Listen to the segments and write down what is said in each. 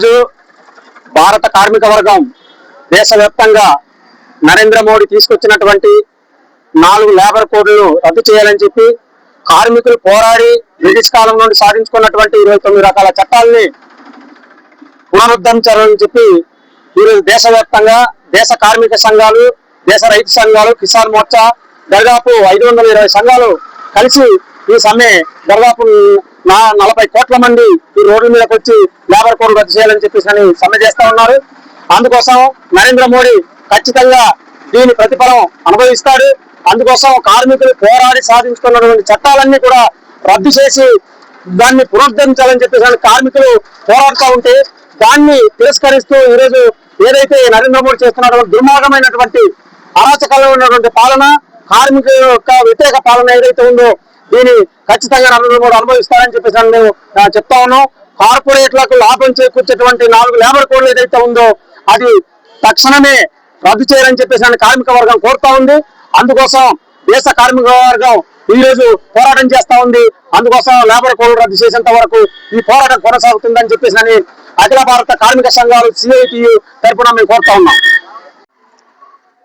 ఈరోజు భారత కార్మిక వర్గం దేశవ్యాప్తంగా నరేంద్ర మోడీ తీసుకొచ్చినటువంటి నాలుగు లేబర్ కోడ్లను రద్దు చేయాలని చెప్పి కార్మికులు పోరాడి బ్రిటిష్ కాలం నుండి సాధించుకున్నటువంటి ఇరవై తొమ్మిది రకాల చట్టాలని పునరుద్ధరించాలని చెప్పి ఈరోజు దేశవ్యాప్తంగా దేశ కార్మిక సంఘాలు దేశ రైతు సంఘాలు కిసాన్ మోర్చా దాదాపు ఐదు వందల ఇరవై సంఘాలు కలిసి ఈ సమ్మె దాదాపు నా నలభై కోట్ల మంది ఈ రోడ్ల మీదకి వచ్చి లేబర్ కోడ్ రద్దు చేయాలని చెప్పేసి అని సమ్మె చేస్తా ఉన్నారు. అందుకోసం నరేంద్ర మోడీ ఖచ్చితంగా దీని ప్రతిఫలం అనుభవిస్తాడు. అందుకోసం కార్మికులు పోరాడి సాధించుకున్నటువంటి చట్టాలన్నీ కూడా రద్దు చేసి దాన్ని పునరుద్ధరించాలని చెప్పేసి అని కార్మికులు పోరాడుతూ ఉంటే దాన్ని తిరస్కరిస్తూ ఈరోజు ఏదైతే నరేంద్ర మోడీ చేస్తున్నటువంటి దుర్మార్గమైనటువంటి అరాచకాల్లో ఉన్నటువంటి పాలన కార్మికుల యొక్క వ్యతిరేక పాలన ఏదైతే ఉందో దీన్ని ఖచ్చితంగా నరేంద్ర అనుభవిస్తారని చెప్పేసి నేను చెప్తా ఉన్నాం కార్పొరేట్లకు లాభం చేకూర్చేటువంటి నాలుగు లేబర్ కోడ్లు ఏదైతే ఉందో అది తక్షణమే రద్దు చేయాలని చెప్పేసి నన్ను కార్మిక వర్గం కోరుతా ఉంది. అందుకోసం దేశ కార్మిక వర్గం ఈ రోజు పోరాటం చేస్తా ఉంది. అందుకోసం లేబర్ కోడ్ రద్దు చేసేంత వరకు ఈ పోరాటం కొనసాగుతుందని చెప్పేసి అని అఖిల భారత కార్మిక సంఘాలు సిఐటియు తరఫున మేము కోరుతా ఉన్నాం.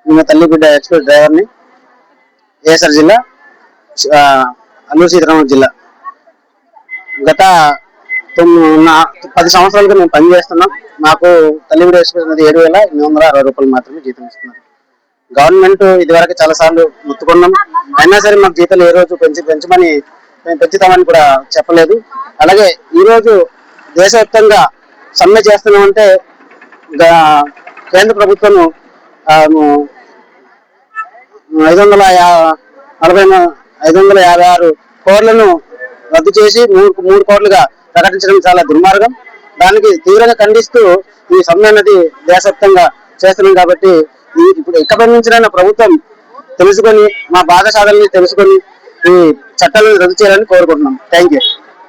మేము తల్లి బిడ్డ ఎక్స్ప్రెస్ డ్రైవర్ని ఏసర్ జిల్లా అల్లూరు సీతారామరాజు జిల్లా. గత తొమ్మిది పది సంవత్సరాలుగా మేము పనిచేస్తున్నాం మాకు తల్లి వేసుకున్నది అనేది ఏడు వేల ఎనిమిది వందల అరవై రూపాయలు మాత్రమే జీతం ఇస్తున్నారు. గవర్నమెంట్ ఇదివరకు చాలా సార్లు ముత్తుకున్నాం. అయినా సరే మాకు జీతాలు ఏ రోజు పెంచి పెంచమని మేము పెంచుతామని కూడా చెప్పలేదు. అలాగే ఈరోజు దేశవ్యాప్తంగా సమ్మె చేస్తున్నామంటే కేంద్ర ప్రభుత్వం ఐదు వందల యా- నలభై ఐదు వందల యాభై ఆరు కోట్లను రద్దు చేసి మూడు మూడు కోట్లుగా ప్రకటించడం చాలా దుర్మార్గం. దానికి తీవ్రంగా ఖండిస్తూ ఈ సమ్మె అన్నది దేశవ్యాప్తంగా చేస్తున్నాం కాబట్టి ఈ ఇప్పుడు ఇకపై నుంచి ప్రభుత్వం తెలుసుకొని మా బాధ సాధనని తెలుసుకొని ఈ చట్టాలను రద్దు చేయాలని కోరుకుంటున్నాం. Thank you